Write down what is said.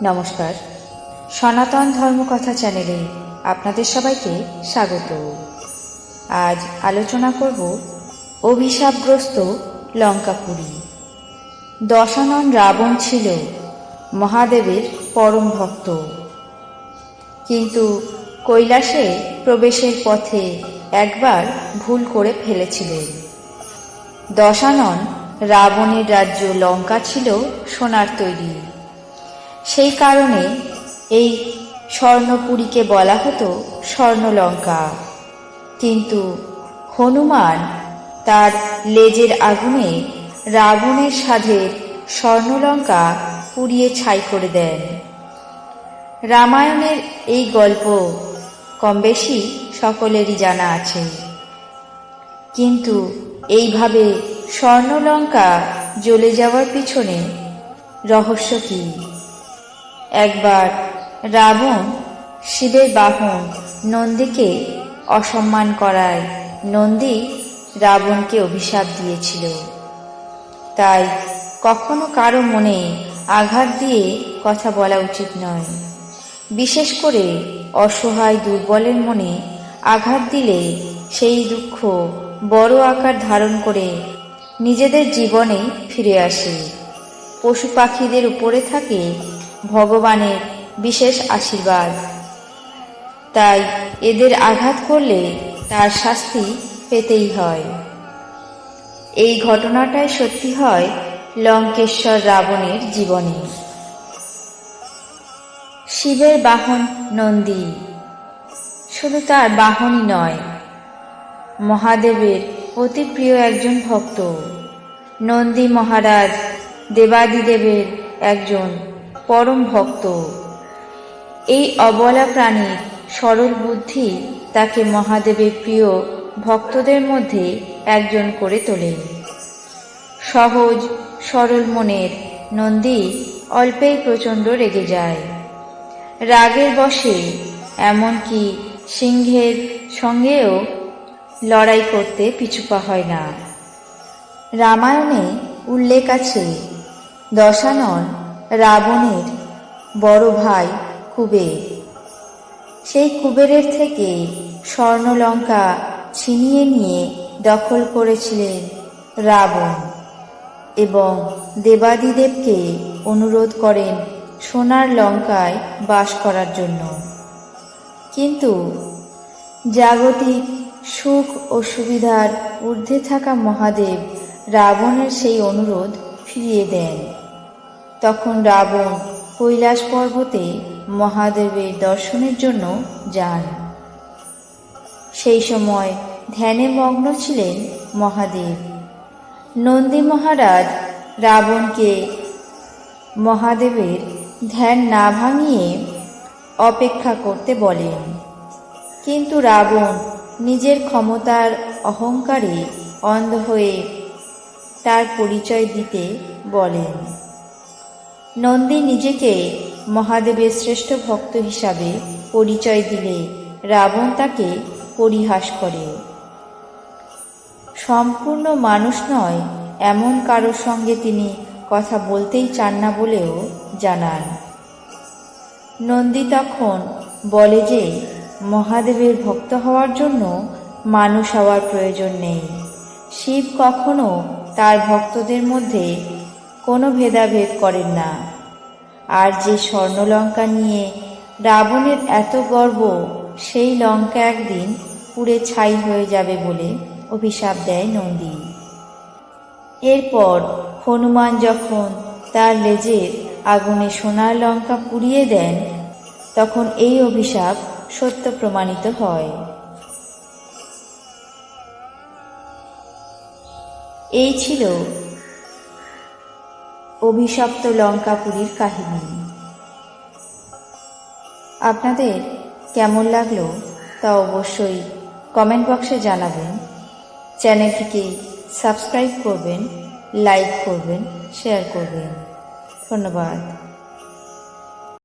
নমস্কার। সনাতন ধর্মকথা চ্যানেলে আপনাদের সবাইকে স্বাগত। আজ আলোচনা করব অভিশাপগ্রস্ত লঙ্কাপুরী। দশানন রাবণ ছিল মহাদেবের পরম ভক্ত। কিন্তু কৈলাসে প্রবেশের পথে একবার ভুল করে ফেলেছিলেন। দশানন রাবণের রাজ্য লঙ্কা ছিল সোনার তৈরি। সেই কারণে এই স্বর্ণপুরীকে বলা হতো স্বর্ণলঙ্কা। কিন্তু হনুমান তার লেজের আগুনে রাবণের সাধের স্বর্ণলঙ্কা পুড়িয়ে ছাই করে দেন। রামায়ণের এই গল্প কম বেশি সকলেরই জানা আছে। কিন্তু এইভাবে স্বর্ণলঙ্কা জ্বলে যাওয়ার পিছনে রহস্য কী? একবার রাবণ শিবের বাহন নন্দীকে অসম্মান করায় নন্দী রাবণকে অভিশাপ দিয়েছিল। তাই কখনো কারও মনে আঘাত দিয়ে কথা বলা উচিত নয়। বিশেষ করে অসহায় দুর্বলের মনে আঘাত দিলে সেই দুঃখ বড় আকার ধারণ করে নিজেদের জীবনে ফিরে আসে। পশু পাখিদের উপরে থাকে ভগবানের বিশেষ আশীর্বাদ। তাই এদের আঘাত করলে তার শাস্তি পেতেই হয়। এই ঘটনাটাই সত্যি হয় লঙ্কেশ্বর রাবণের জীবনে। শিবের বাহন নন্দী। শুধু তার বাহনই নয়, মহাদেবের অতি প্রিয় একজন ভক্ত। নন্দী মহারাজ দেবাদিদেবের একজন পরম ভক্ত। এই অবলা প্রাণীর সরল বুদ্ধি তাকে মহাদেবের প্রিয় ভক্তদের মধ্যে একজন করে তোলে। সহজ, সরল মনের নন্দী অল্পেই প্রচণ্ড রেগে যায়। রাগের বশে এমনকি সিংহের সঙ্গেও লড়াই করতে পিছুপা হয় না। রামায়ণে উল্লেখ আছে, দশানন রাবণের বড় ভাই কুবের। সেই কুবেরের থেকে স্বর্ণলঙ্কা ছিনিয়ে নিয়ে দখল করেছিলেন রাবণ এবং দেবাদিদেবকে অনুরোধ করেন সোনার লঙ্কায় বাস করার জন্য। কিন্তু জাগতিক সুখ ও সুবিধার ঊর্ধ্বে থাকা মহাদেব রাবণের সেই অনুরোধ ফিরিয়ে দেন। তখন রাবণ কৈলাস পর্বতে মহাদেবের দর্শনের জন্য যান। সেই সময় ধ্যানে মগ্ন ছিলেন মহাদেব। নন্দী মহারাজ রাবণকে মহাদেবের ধ্যান না ভাঙিয়ে অপেক্ষা করতে বলেন। কিন্তু রাবণ নিজের ক্ষমতার অহংকারে অন্ধ হয়ে তার পরিচয় দিতে বলেন। নন্দী নিজেকে মহাদেবের শ্রেষ্ঠ ভক্ত হিসাবে পরিচয় দিলে রাবণ তাকে পরিহাস করে। সম্পূর্ণ মানুষ নয়, এমন কারোর সঙ্গে তিনি কথা বলতেই চান না বলেও জানান। নন্দী তখন বলে যে, মহাদেবের ভক্ত হওয়ার জন্য মানুষ হওয়ার প্রয়োজন নেই। শিব কখনো তার ভক্তদের মধ্যে কোনো ভেদাভেদ করেন না। আর যে স্বর্ণলঙ্কা নিয়ে রাবণের এত গর্ব, সেই লঙ্কা একদিন পুড়ে ছাই হয়ে যাবে বলে অভিশাপ দেয় নন্দী। এরপর হনুমান যখন তার লেজের আগুনে সোনার লঙ্কা পুড়িয়ে দেন, তখন এই অভিশাপ সত্য প্রমাণিত হয়। এই ছিল অভিশপ্ত লঙ্কাপুরীর কাহিনী। আপনাদের কেমন লাগল তা অবশ্যই কমেন্ট বক্সে জানাবেন। চ্যানেলটিকে সাবস্ক্রাইব করবেন, লাইক করবেন, শেয়ার করবেন। ধন্যবাদ।